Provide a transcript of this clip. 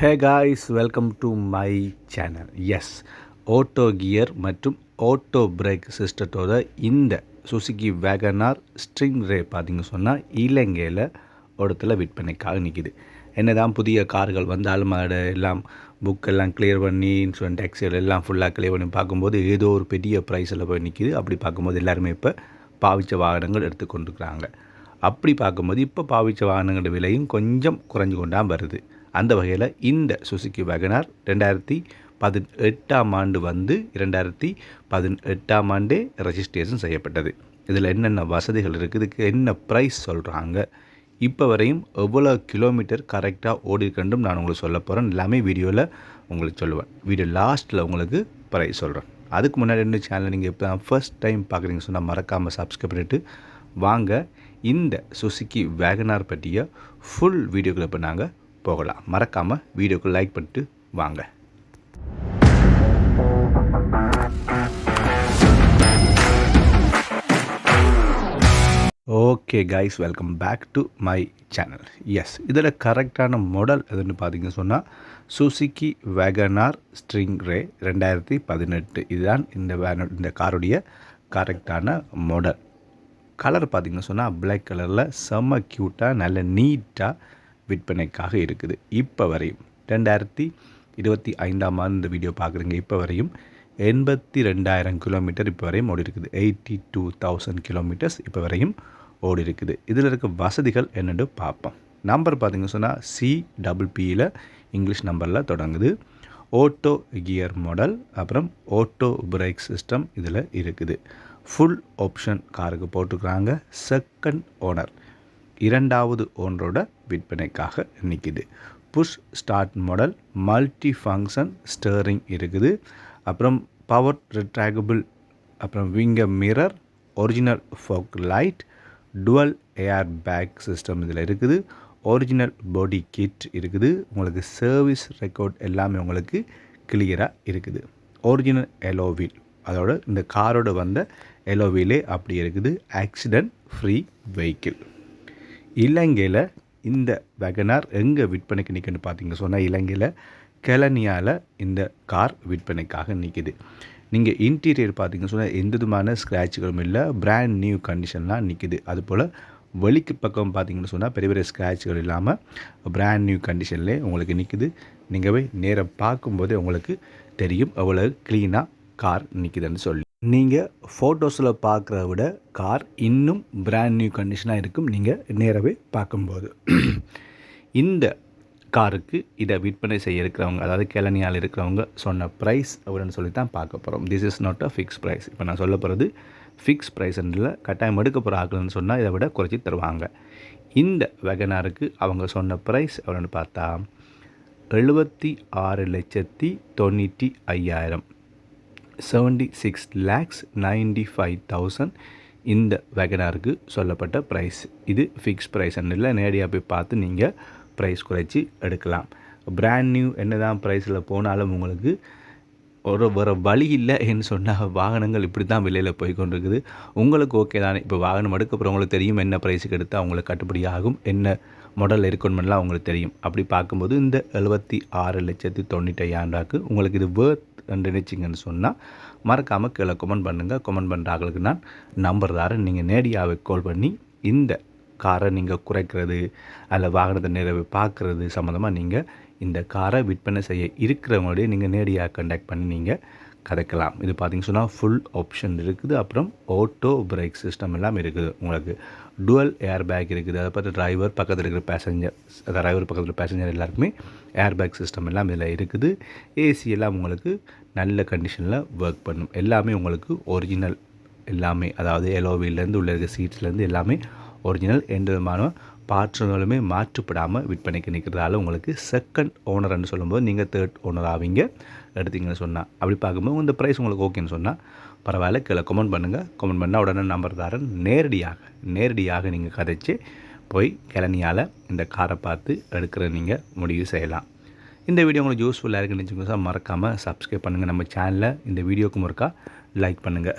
Hey guys welcome to my channel S auto gear மற்றும் auto brake சிஸ்டத்தோட இந்த Suzuki Wagon R string ரே பார்த்திங்க சொன்னால் இலங்கையில் இடத்துல விற்பனைக்காக நிற்கிது என்ன தான் புதிய கார்கள் வந்தாலும் அதை எல்லாம் புக்கெல்லாம் கிளியர் பண்ணி இன்சூரன்ஸ் டேக்ஸிகள் எல்லாம் ஃபுல்லாக கிளியர் பண்ணி பார்க்கும்போது ஏதோ ஒரு பெரிய ப்ரைஸில் போய் நிற்கிது அப்படி பார்க்கும்போது எல்லாருமே இப்போ பாவித்த வாகனங்கள் எடுத்துக்கொண்டுருக்குறாங்க. அப்படி பார்க்கும்போது இப்போ பாவித்த வாகனங்களோட விலையும் கொஞ்சம் குறைஞ்சு கொண்டா வருது. அந்த வகையில் இந்த சுசுக்கி வேகனார் ரெண்டாயிரத்தி பதினெட்டாம் ஆண்டு வந்து இரண்டாயிரத்தி பதினெட்டாம் ஆண்டே ரெஜிஸ்ட்ரேஷன் செய்யப்பட்டது. இதில் என்னென்ன வசதிகள் இருக்குது என்ன ப்ரைஸ் சொல்கிறாங்க இப்போ வரையும் எவ்வளோ கிலோமீட்டர் கரெக்டாக ஓடிருக்கன்றும் நான் உங்களுக்கு சொல்ல போகிறேன் எல்லாமே வீடியோவில் உங்களுக்கு சொல்லுவேன். வீடியோ லாஸ்ட்டில் உங்களுக்கு ப்ரைஸ் சொல்கிறேன் அதுக்கு முன்னாடி என்ன சேனல் நீங்கள் இப்போ தான் ஃபர்ஸ்ட் டைம் பார்க்குறீங்க சொன்னால் மறக்காமல் சப்ஸ்கிரைப் பண்ணிவிட்டு வாங்க. இந்த சுசுக்கி வேகனார் பற்றிய ஃபுல் வீடியோக்களை இப்போ நாங்கள் போகலாம். மறக்காமல் வீடியோக்கு லைக் பண்ணிட்டு வாங்க. Okay guys welcome back to my channel S இதில் கரெக்டான மாடல் எதுன்னு பார்த்தீங்கன்னு சொன்னால் சுசுகி வேகனார் ஸ்ட்ரிங் ரே ரெண்டாயிரத்தி பதினெட்டு. இதுதான் இந்த வேன இந்த காருடைய கரெக்டான மாடல் கலர் பார்த்திங்கன்னு சொன்னால் பிளாக் கலரில் செம்ம க்யூட்டாக நல்ல நீட்டாக விற்பனைக்காக இருக்குது. இப்போ வரையும் ரெண்டாயிரத்தி இருபத்தி ஐந்தாம் ஆண்டு இந்த வீடியோ பார்க்குறீங்க இப்போ வரையும் எண்பத்தி ரெண்டாயிரம் கிலோமீட்டர் இப்போ வரையும் ஓடி இருக்குது. எயிட்டி டூ தௌசண்ட் கிலோமீட்டர்ஸ் இப்போ வரையும் ஓடி இருக்குது. இதில் இருக்க வசதிகள் என்னென்னு பார்ப்போம். நம்பர் பார்த்திங்க சொன்னால் சி டபுள் பியில் இங்கிலீஷ் நம்பரில் தொடங்குது. ஓட்டோ கியர் மாடல் அப்புறம் ஓட்டோ பிரேக் சிஸ்டம் இதில் இருக்குது. ஃபுல் ஆப்ஷன் காருக்கு போட்டுக்கிறாங்க செகண்ட் ஓனர் இரண்டாவது ஒன்றோட விற்பனைக்காக நிற்கிது push start model multi function steering இருக்குது. அப்புறம் பவர் ரிட்ராகபிள் அப்புறம் wing mirror original fog light dual air bag system இதில் இருக்குது. ஒரிஜினல் பாடி கிட் இருக்குது. உங்களுக்கு சர்வீஸ் ரெக்கார்ட் எல்லாமே உங்களுக்கு கிளியராக இருக்குது. ஒரிஜினல் எலோவில் அதோட இந்த காரோட வந்த எலோவிலே அப்படி இருக்குது. ஆக்சிடெண்ட் ஃப்ரீ வெஹிக்கிள் இலங்கையில் இந்த வெகனார் எங்கே விற்பனைக்கு நிற்குன்னு பார்த்தீங்க சொன்னால் இலங்கையில் கெலனியாவில் இந்த கார் விற்பனைக்காக நிற்கிது நீங்கள் இன்டீரியர் பார்த்தீங்க சொன்னால் எந்த விதமான ஸ்க்ராட்சுகளும் இல்லை பிராண்ட் நியூ கண்டிஷன்லாம் நிற்கிது அதுபோல் வெளிக்கு பக்கம் பார்த்தீங்கன்னு சொன்னால் பெரிய பெரிய ஸ்க்ராட்சுகள் இல்லாமல் பிராண்ட் நியூ கண்டிஷன்லேயே உங்களுக்கு நிற்குது நீங்கள் போய் நேராக பார்க்கும்போதே உங்களுக்கு தெரியும் அவ்வளோ க்ளீனாக கார் நிற்கிதுன்னு சொல்லி. நீங்கள் ஃபோட்டோஸில் பார்க்குறத விட கார் இன்னும் பிராண்ட் நியூ கண்டிஷனாக இருக்கும் நீங்கள் நேரவே பார்க்கும்போது. இந்த காருக்கு இதை விற்பனை செய்ய இருக்கிறவங்க அதாவது கிளனியால் இருக்கிறவங்க சொன்ன ப்ரைஸ் அப்படின்னு சொல்லி தான் பார்க்க போகிறோம் this is not a fix price இப்போ நான் சொல்ல போகிறது ஃபிக்ஸ் ப்ரைஸ்ன்றில் கட்டாயம் எடுக்க போகிற ஆக்கள்னு சொன்னால் இதை விட குறைச்சி தருவாங்க. இந்த வெகனாருக்கு அவங்க சொன்ன ப்ரைஸ் அப்படின்னு பார்த்தா எழுபத்தி ஆறு லட்சத்தி தொண்ணூற்றி ஐயாயிரம். Seventy six lakhs ninety five thousand இந்த வேகனாருக்கு சொல்லப்பட்ட ப்ரைஸ் இது ஃபிக்ஸ் ப்ரைஸ் இல்லை நேரடியாக போய் பார்த்து நீங்கள் ப்ரைஸ் குறைச்சி எடுக்கலாம். பிராண்ட் நியூ என்ன தான் ப்ரைஸில் போனாலும் உங்களுக்கு ஒரு வர வழி இல்லை என்று சொன்னால் வாகனங்கள் இப்படி தான் விலையில் போய் கொண்டிருக்குது. உங்களுக்கு ஓகே தானே? இப்போ வாகனம் எடுக்கப்படுறவங்களுக்கு தெரியும் என்ன ப்ரைஸுக்கு எடுத்தால் அவங்களுக்கு கட்டுப்படி ஆகும் என்ன மாடல் இருக்கணுமெல்லாம் அவங்களுக்கு தெரியும். அப்படி பார்க்கும்போது இந்த எழுபத்தி ஆறு லட்சத்தி தொண்ணூற்றி ஐயாண்டாக்கு உங்களுக்கு இது வேர்த் நினைச்சிங்கன்னு சொன்னால் மறக்காமல் கீழே கமெண்ட் பண்ணுங்கள் கமெண்ட் பண்ணுற ஆளுக்கு நான் நம்பர் நீங்கள் நேடியாவை கால் பண்ணி இந்த காரை நீங்கள் குறைக்கிறது அதில் வாகனத்தை நிறைவு பார்க்குறது சம்மந்தமாக நீங்கள் இந்த காரை விற்பனை செய்ய இருக்கிறவங்களோடய நீங்கள் நேடியாக கண்டக்ட் பண்ணி நீங்கள் கதைக்கலாம். இது பார்த்திங்க சொன்னால் ஃபுல் ஆப்ஷன் இருக்குது. அப்புறம் ஆட்டோ பிரேக் சிஸ்டம் எல்லாம் இருக்குது உங்களுக்கு. டுவல் ஏர் பேக் இருக்குது. அதை பார்த்து டிரைவர் பக்கத்தில் இருக்கிற பேசஞ்சர் டிரைவர் பக்கத்தில் பேசஞ்சர் எல்லாருக்குமே ஏர் பேக் சிஸ்டம் எல்லாம் இதில் இருக்குது. ஏசி எல்லாம் உங்களுக்கு நல்ல கண்டிஷனில் ஒர்க் பண்ணும். எல்லாமே உங்களுக்கு ஒரிஜினல் எல்லாமே. அதாவது எலோவிலேருந்து உள்ள இருக்க சீட்ஸ்லேருந்து எல்லாமே ஒரிஜினல் எந்த விதமான பாற்றங்களுமே மாற்றுப்படாமல் விற்பனைக்கு நிற்கிறதால உங்களுக்கு செகண்ட் ஓனர்னு சொல்லும்போது நீங்கள் தேர்ட் ஓனர் ஆவீங்க. எடுத்தீங்கன்னு சொன்னால் அப்படி பார்க்கும்போது இந்த ப்ரைஸ் உங்களுக்கு ஓகேன்னு சொன்னால் பரவாயில்ல கீழே கமெண்ட் பண்ணுங்கள் கமெண்ட் பண்ணால் உடனே நம்பர் தாரன். நேரடியாக நேரடியாக நீங்கள் கதைச்சு போய் கிளனியால் இந்த காரை பார்த்து எடுக்கிற நீங்கள் முடிவு செய்யலாம். இந்த வீடியோ உங்களுக்கு யூஸ்ஃபுல்லாக இருக்குன்னு நினச்சிக்கோங்க சார் மறக்காமல் சப்ஸ்கிரைப் பண்ணுங்கள் நம்ம சேனலில் இந்த வீடியோக்கும் இருக்கா லைக் பண்ணுங்கள்